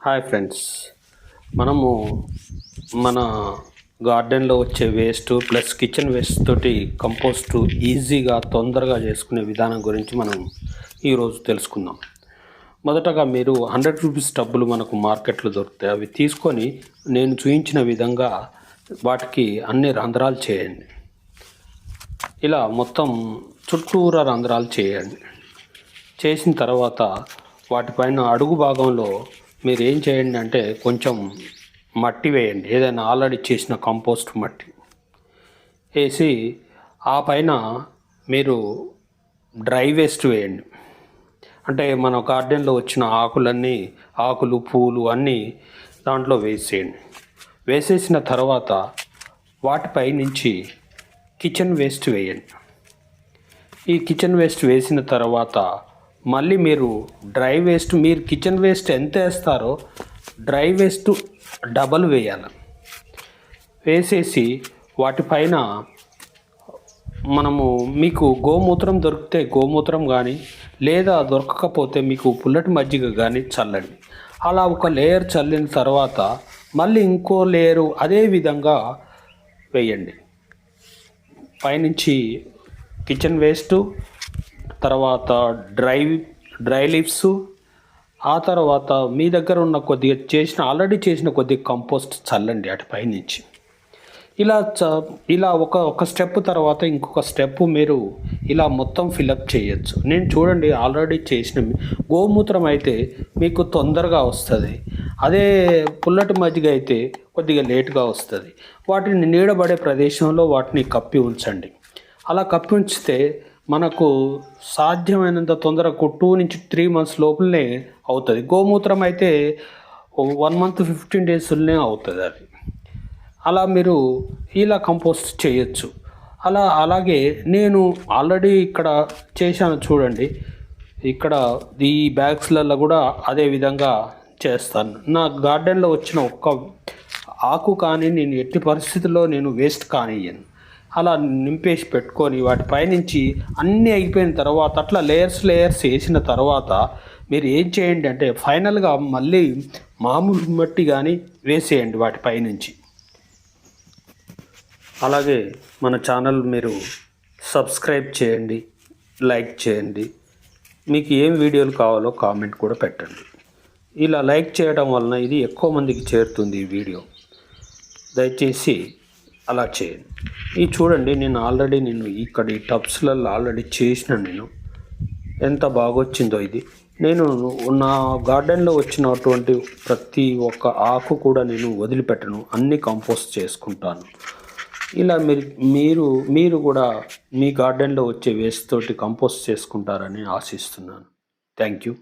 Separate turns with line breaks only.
Hi friends. మనము మన గార్డెన్లో వచ్చే వేస్ట్ ప్లస్ కిచెన్ వేస్ట్ తోటి కంపోస్ట్ ఈజీగా తొందరగా చేసుకునే విధానం గురించి మనం ఈరోజు తెలుసుకుందాం. మొదటగా మీరు హండ్రెడ్ రూపీస్ డబ్బులు మనకు మార్కెట్లో దొరుకుతాయి. అవి తీసుకొని నేను చూపించిన విధంగా వాటికి అన్ని రంధ్రాలు చేయండి. ఇలా మొత్తం చుట్టూరా రంధ్రాలు చేయండి. చేసిన తర్వాత వాటిపైన అడుగు భాగంలో మీరు ఏం చేయండి అంటే కొంచెం మట్టి వేయండి. ఏదైనా ఆల్రెడీ చేసిన కంపోస్ట్ మట్టి వేసి ఆ పైన మీరు డ్రై వేస్ట్ వేయండి. అంటే మన గార్డెన్లో వచ్చిన ఆకులన్నీ ఆకులు పూలు అన్నీ దాంట్లో వేసేయండి. వేసేసిన తర్వాత వాటిపై నుంచి కిచెన్ వేస్ట్ వేయండి. ఈ కిచెన్ వేస్ట్ వేసిన తర్వాత మళ్ళీ మీరు డ్రై వేస్ట్ మీరు కిచెన్ వేస్ట్ ఎంత వేస్తారో డ్రై వేస్ట్ డబల్ వేయాలి. వేసేసి వాటిపైన మనము మీకు గోమూత్రం దొరికితే గోమూత్రం కానీ లేదా దొరకకపోతే మీకు పుల్లటి మజ్జిగ కానీ చల్లండి. అలా ఒక లేయర్ చల్లిన తర్వాత మళ్ళీ ఇంకో లేయరు అదే విధంగా వేయండి. పైనుంచి కిచెన్ వేస్ట్ తర్వాత డ్రై డ్రై లీవ్స్ ఆ తర్వాత మీ దగ్గర ఉన్న కొద్దిగా చేసిన ఆల్రెడీ చేసిన కొద్దిగా కంపోస్ట్ చల్లండి అటు పైనుంచి. ఇలా చ ఇలా ఒక ఒక స్టెప్ తర్వాత ఇంకొక స్టెప్ మీరు ఇలా మొత్తం ఫిలప్ చేయొచ్చు. నేను చూడండి ఆల్రెడీ చేసిన గోమూత్రం అయితే మీకు తొందరగా వస్తుంది. అదే పుల్లటి మజ్జిగ అయితే కొద్దిగా లేటుగా వస్తుంది. వాటిని నీడబడే ప్రదేశంలో వాటిని కప్పి ఉంచండి. అలా కప్పి ఉంచితే మనకు సాధ్యమైనంత తొందరగా టూ నుంచి త్రీ మంత్స్ లోపలనే అవుతుంది. గోమూత్రం అయితే వన్ మంత్ ఫిఫ్టీన్ డేస్లోనే అవుతుంది అది. అలా మీరు ఇలా కంపోస్ట్ చేయొచ్చు. అలా అలాగే నేను ఆల్రెడీ ఇక్కడ చేశాను చూడండి. ఇక్కడ ఈ బ్యాగ్స్లలో కూడా అదే విధంగా చేస్తాను. నా గార్డెన్లో వచ్చిన ఒక్క ఆకు కానీ నేను ఎట్టి పరిస్థితుల్లో నేను వేస్ట్ కానియ్యను. అలా నింపేసి పెట్టుకొని వాటి పైనుంచి అన్నీ అయిపోయిన తర్వాత అట్లా లేయర్స్ లేయర్స్ వేసిన తర్వాత మీరు ఏం చేయండి అంటే ఫైనల్గా మళ్ళీ మామూలు మట్టి కానీ వేసేయండి వాటి పైనుంచి. అలాగే మన ఛానల్ మీరు సబ్స్క్రైబ్ చేయండి లైక్ చేయండి. మీకు ఏం వీడియోలు కావాలో కామెంట్ కూడా పెట్టండి. ఇలా లైక్ చేయడం వలన ఇది ఎక్కువ మందికి చేరుతుంది ఈ వీడియో. దయచేసి అలా చేయండి. ఇది చూడండి నేను ఆల్రెడీ నేను ఇక్కడ ఈ టబ్స్లలో ఆల్రెడీ చేసిన నేను. ఎంత బాగొచ్చిందో ఇది. నేను నా గార్డెన్లో వచ్చినటువంటి ప్రతి ఒక్క ఆకు కూడా నేను వదిలిపెట్టను. అన్ని కంపోస్ట్ చేసుకుంటాను. ఇలా మీరు మీరు మీరు కూడా మీ గార్డెన్లో వచ్చే వేస్ట్ తోటి కంపోస్ట్ చేసుకుంటారని ఆశిస్తున్నాను. Thank you